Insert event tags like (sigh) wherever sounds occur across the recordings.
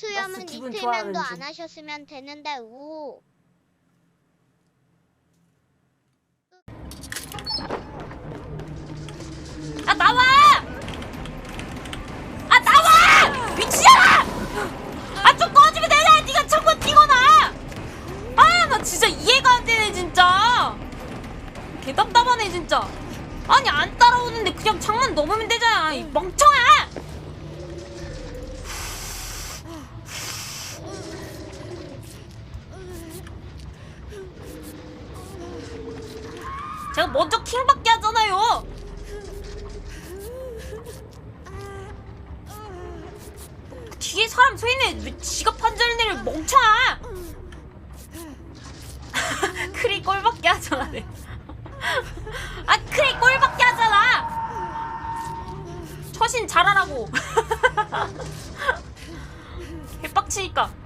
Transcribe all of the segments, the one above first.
배틀맨도 좋아하는 안 중. 하셨으면 되는데 우. 아 나와! 아 나와! 미치잖아! 아좀 꺼지면 되잖아! 네가 자꾸 뛰거나! 아 나 진짜 이해가 안 되네 진짜! 개 답답하네 진짜! 아니 안 따라오는데 그냥 창만 넘으면 되잖아 이 멍청아! 제가 먼저 킹받게 하잖아요! 뒤에 사람 서 있네. 왜 지가 판자를 내려 멍청아. 크리 꼴밖에 하잖아. 내. (laughs) 아 크리 꼴밖에 하잖아. 처신 잘하라고. (laughs) 개빡치니까.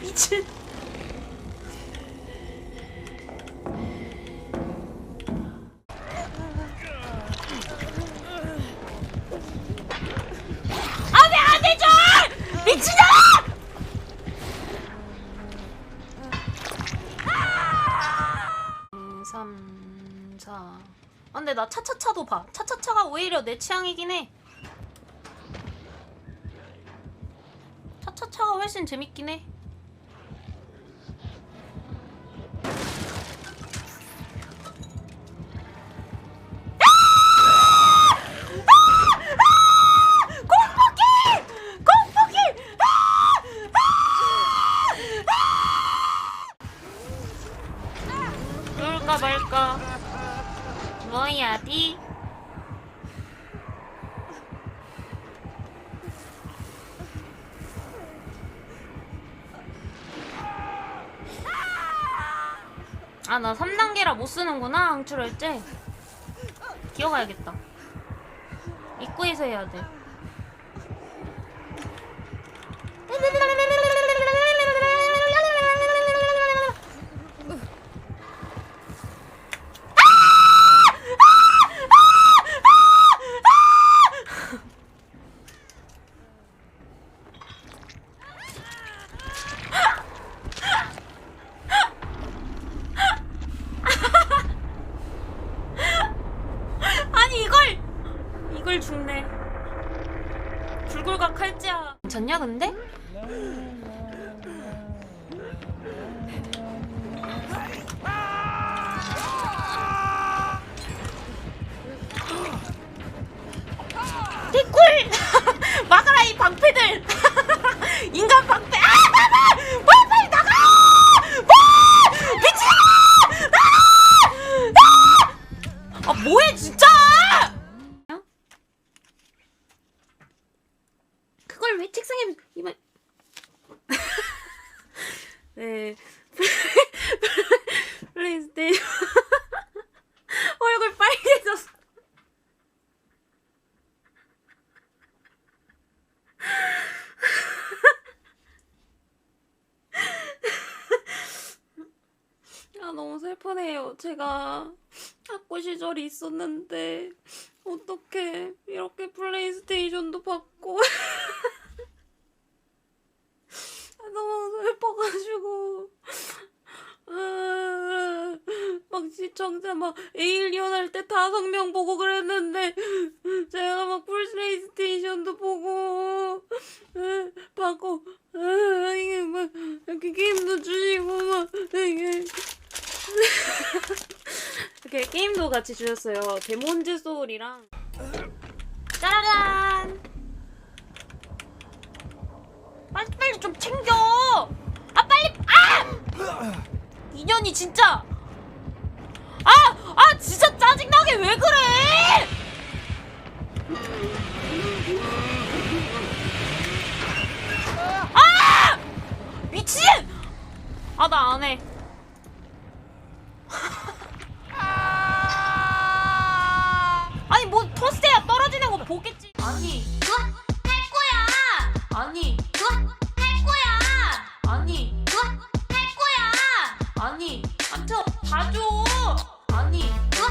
미친. 아, 왜안 해줘! 미친아! 음, 3, 4. 아, 근데 나 차차차도 봐. 차차차가 오히려 내 취향이긴 해. 차차차가 훨씬 재밌긴 해. 말까? 뭐야 디? 아나 3단계라 못 쓰는구나 항출할때 기억해야겠다. 입구에서 해야 돼 아니 이걸 이걸 죽네. 불굴각 할지야. 괜찮냐 근데? 왜 책상에 이만 (laughs) 네. (laughs) 플레이스테이션 (laughs) 얼굴 빨개졌어. 아 너무 슬프네요. 제가 학교 시절이 있었는데 어떻게 이렇게 플레이스테이션도 받고 아, 너무 슬퍼가지고 아, 막 시청자 막 에일리언 할 때 다섯 명 보고 그랬는데 제가 막 플레이스테이션도 보고 아, 받고 아, 이게 막 이렇게 게임도 주시고 막 이게 (laughs) 이렇게 게임도 같이 주셨어요. 데몬즈 소울이랑 짜라란. 빨리 빨리 좀 챙겨. 아 빨리 아! 인연이 진짜. 짜증나게 왜 그래? 아! 미친! 아, 나 안 해. (laughs) 아니, 뭐, 토스트야 떨어지는 거 보겠지. 아니, 그거 할 거야! 아니, 그거 할 거야! 아니, 그거 할 거야! 아니, 안쳐, 봐줘! 아니, 그거